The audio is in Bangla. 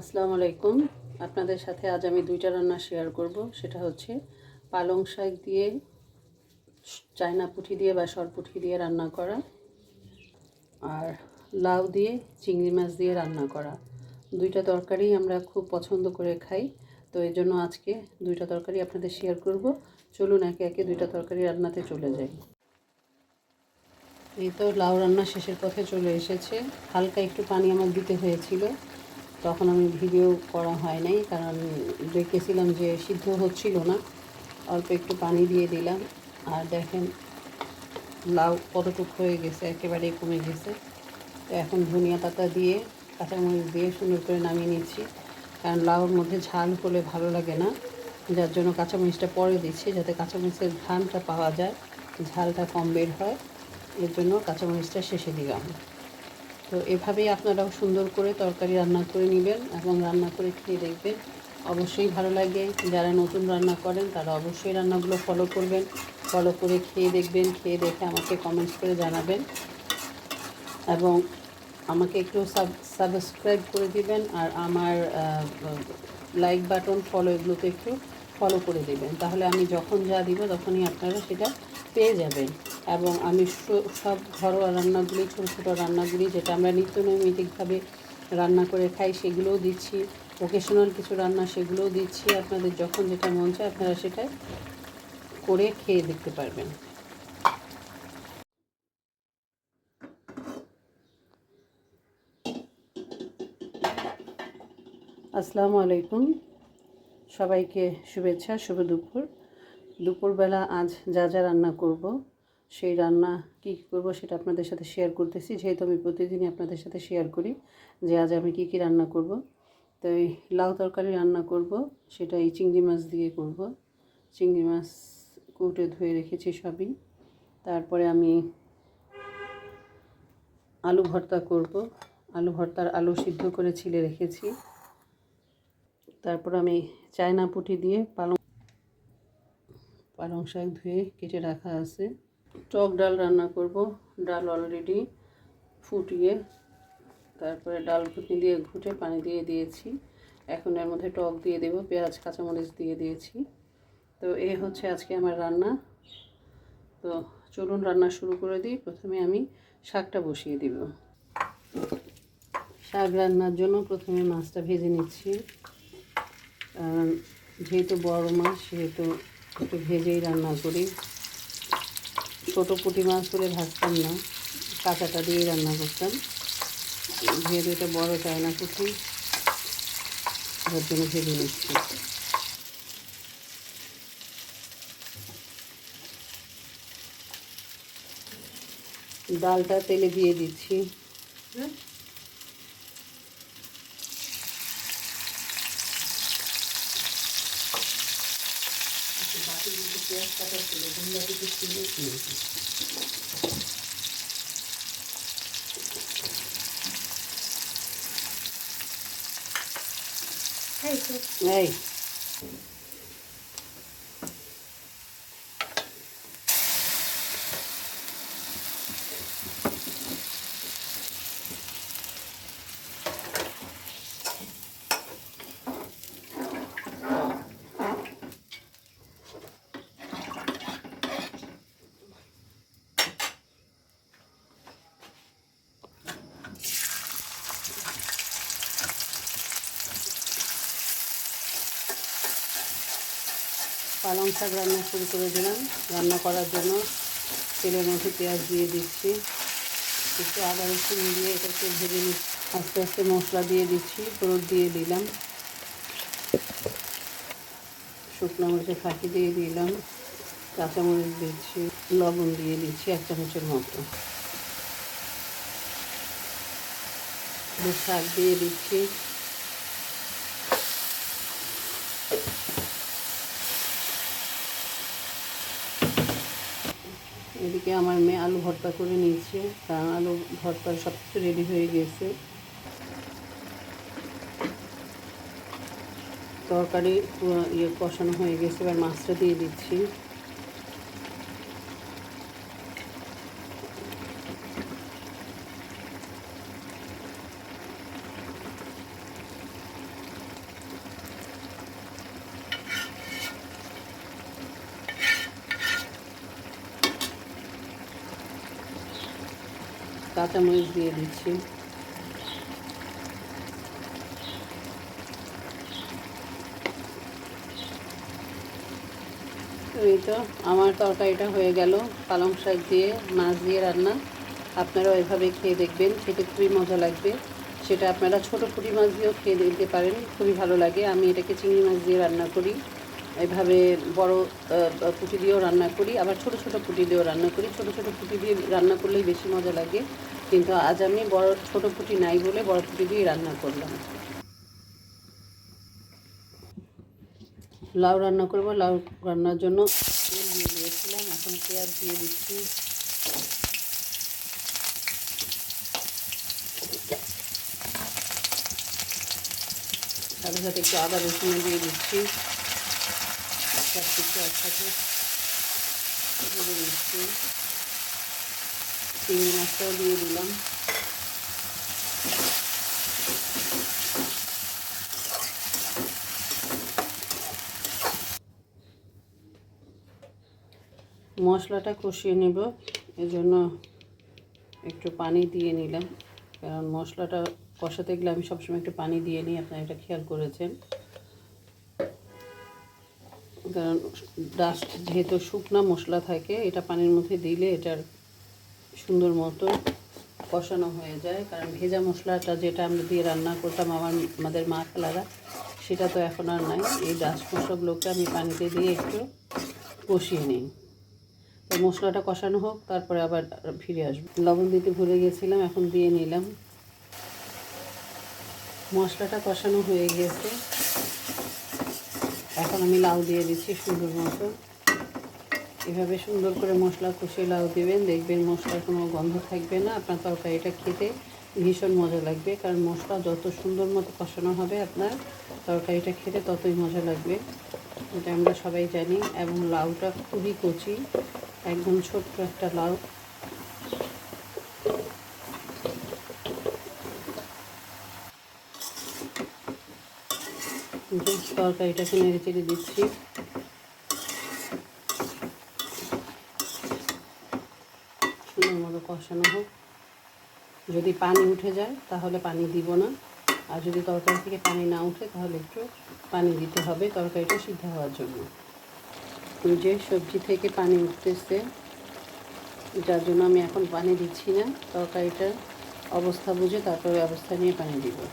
আসসালামু আলাইকুম। আপনাদের সাথে আজ আমি দুইটা রান্না শেয়ার করব। সেটা হচ্ছে পালং শাক দিয়ে, চায়না পুঁটি দিয়ে বা সরপুঁটি দিয়ে রান্না করা আর লাউ দিয়ে, চিংড়ি মাছ দিয়ে রান্না করা। দুইটা তরকারি আমরা খুব পছন্দ করে খাই। তো এই জন্য আজকে দুইটা তরকারি আপনাদের শেয়ার করব। চলুন একে একে দুইটা তরকারি রান্নাতে চলে যাই। এই তো লাউ রান্না শেষের পথে চলে এসেছে। হালকা একটু পানি আমার দিতে হয়েছিল। তখন আমি ভিডিও করা হয় নাই, কারণ দেখেছিলাম যে সিদ্ধ হচ্ছিল না। অল্প একটু পানি দিয়ে দিলাম, আর দেখেন লাউ কতটুক হয়ে গেছে, একেবারেই কমে গেছে। তো এখন ধনিয়া পাতা দিয়ে, কাঁচামরিচ দিয়ে সুন্দর করে নামিয়ে নিচ্ছি, কারণ লাউর মধ্যে ঝাল হলে ভালো লাগে না। যার জন্য কাঁচামরিচটা পরে দিচ্ছি, যাতে কাঁচামরিচের ঘানটা পাওয়া যায়, ঝালটা কম বের হয়। এর জন্য কাঁচামরিচটা শেষে দিলাম। তো এভাবেই আপনারাও সুন্দর করে তরকারি রান্না করে নেবেন এবং রান্না করে খেয়ে দেখবেন। অবশ্যই ভালো লাগে। যারা নতুন রান্না করেন, তারা অবশ্যই রান্নাগুলো ফলো করবেন। ফলো করে খেয়ে দেখবেন, খেয়ে দেখে আমাকে কমেন্টস করে জানাবেন। এবং আমাকে একটু সাব সাবস্ক্রাইব করে দিবেন আর আমার লাইক বাটন ফলো এগুলোতে একটু ফলো করে দেবেন। তাহলে আমি যখন যা দিব, তখনই আপনারা সেটা পেয়ে যাবেন। এবং আমি সব ঘরোয়া রান্নাগুলি, ছোটো ছোটো রান্নাগুলি যেটা আমরা নিত্য নৈমিতিকভাবে রান্না করে খাই, সেগুলোও দিচ্ছি। ওকেশনাল কিছু রান্না সেগুলোও দিচ্ছি। আপনাদের যখন যেটা মন চায় আপনারা সেটা করে খেয়ে দেখতে পারবেন। আসসালামু আলাইকুম। সবাইকে শুভেচ্ছা, শুভ দুপুর। দুপুরবেলা আজ যা যা রান্না করব, সেই রান্না কী কী করব সেটা আপনাদের সাথে শেয়ার করতেছি। যেহেতু আমি প্রতিদিনই আপনাদের সাথে শেয়ার করি যে আজ আমি কী কী রান্না করব। তো এই লাউ তরকারি রান্না করব, সেটা এই চিংড়ি মাছ দিয়ে করব। চিংড়ি মাছ কুটে ধুয়ে রেখেছি সবই। তারপরে আমি আলু ভর্তা করব। আলু ভর্তার আলু সিদ্ধ করে ছিলে রেখেছি। তারপর আমি চায়না পুঁটি দিয়ে পালং পালং শাক ধুয়ে কেটে রাখা আছে। টক ডাল রান্না করব। ডাল অলরেডি ফুটিয়ে তারপরে ডাল ঘুটনি দিয়ে ঘুটে পানি দিয়ে দিয়েছি। এখন এর মধ্যে টক দিয়ে দেব, পেঁয়াজ, কাঁচামরিচ দিয়ে দিয়েছি। তো এ হচ্ছে আজকে আমার রান্না। তো চলুন রান্না শুরু করে দিই। প্রথমে আমি শাকটা বসিয়ে দিব। শাক রান্নার জন্য প্রথমে মাছটা ভেজে নিচ্ছি। যেহেতু বড় মাছ, সেহেতু একটু ভেজেই রান্না করি। ছোটো পুঁটি মাছ হলে ভাজতাম না, কাঁচাটা দিয়েই রান্না করতাম। যেহেতু এটা বড় চায়না পুঁটি? তার জন্য ভেজে নিচ্ছি। ডালটা তেলে দিয়ে দিচ্ছি। やし方してね、どんだけできているっていう。はい、はい。পালং শাক রান্না শুরু করে দিলাম রান্না করার জন্য তেলের মধ্যে পেঁয়াজ দিয়ে দিচ্ছি, একটু আদা রসুন দিয়ে এটাকে ভেজে নিচ্ছি, আস্তে আস্তে মশলা দিয়ে দিচ্ছি, হলুদ দিয়ে দিলাম। শুকনো মরিচে ফাঁকি দিয়ে দিলাম, কাঁচামরিচ দিচ্ছি, লবণ দিয়ে দিচ্ছি এক চামচের মতো। শাক দিয়ে দিচ্ছি। এদিকে আমার মেয়ে আলু ভর্তা করে নিয়েছে। কারণ আলু ভর্তা সব কিছু রেডি হয়ে গেছে। তরকারি ইয়ে কষানো হয়ে গেছে, এবার মাছটা দিয়ে দিচ্ছি। কাঁচামরিচ দিয়ে দিচ্ছি। এই তো, আমার তরকারিটা হয়ে গেল। পালং শাক দিয়ে, মাছ দিয়ে রান্না। আপনারা এভাবে খেয়ে দেখবেন, খেতে খুবই মজা লাগবে। সেটা আপনারা ছোটো পুঁটি মাছ দিয়েও খেয়ে দিতে পারেন, খুবই ভালো লাগে। আমি এটাকে চিংড়ি মাছ দিয়ে রান্না করি। এভাবে বড় পুঁটি দিয়েও রান্না করি, আবার ছোট ছোট পুঁটি দিয়েও রান্না করি। ছোট ছোট পুঁটি দিয়ে রান্না করলেই বেশি মজা লাগে। কিন্তু আজ আমি বড়, ছোট পুঁটি নাই বলে বড় পুঁটি দিয়ে রান্না করলাম। লাউ রান্না করব। লাউ রান্নার জন্য তেল দিয়ে দিয়েছিলাম। এখন পেঁয়াজ দিয়ে দিচ্ছি। সাথে সাথে একটু আদা রসুন দিয়ে দিচ্ছি। সব কিছু একসাথে নিচ্ছি চিংড়ি মাছটাও দিয়ে দিলাম মশলাটা কষিয়ে নেব, এজন্য একটু পানি দিয়ে নিলাম। কারণ মশলাটা কষাতে গেলে আমি সবসময় একটু পানি দিয়ে নিই, আপনারা এটা খেয়াল করেছেন। কারণ ডাস্ট যেহেতু শুকনা মশলা থাকে, এটা পানির মধ্যে দিলে এটার সুন্দর মতো কষানো হয়ে যায়। কারণ ভেজা মশলাটা যেটা আমরা দিয়ে রান্না করতাম আমার, আমাদের মা খালারা, সেটা তো এখন আর নাই। এই ডাস্ট মশলাগুলোকে আমি পানিতে দিয়ে একটু কষিয়ে নিই। মশলাটা কষানো হোক, তারপরে আবার ফিরে আসব। লবণ দিতে ভুলে গেছিলাম, এখন দিয়ে নিলাম। মশলাটা কষানো হয়ে গিয়েছে এখন আমি লাউ দিয়ে দিচ্ছি সুন্দর মতো। এভাবে সুন্দর করে মশলা কষিয়ে লাউ দেবেন, দেখবেন মশলার কোনো গন্ধ থাকবে না। আপনার তরকারিটা খেতে ভীষণ মজা লাগবে, কারণ মশলা যত সুন্দর মতো কষানো হবে আপনার, তরকারিটা খেতে ততই মজা লাগবে। এটা আমরা সবাই জানি, এবং লাউটা খুবই কচি, একদম ছোট্ট একটা লাউ। তরকারিটাকে নেড়ে চেড়ে দিচ্ছি। সুন্দর মতো কষানো হোক। যদি পানি উঠে যায়, তাহলে পানি দিব না। আর যদি তরকারি থেকে পানি না উঠে, তাহলে একটু পানি দিতে হবে। তরকারিটা সিদ্ধ হওয়ার জন্য। যে সবজি থেকে পানি উঠতেছে যার জন্য আমি এখন পানি দিচ্ছি না। তরকারিটার অবস্থা বুঝে তারপরে অবস্থা নিয়ে পানি দিব।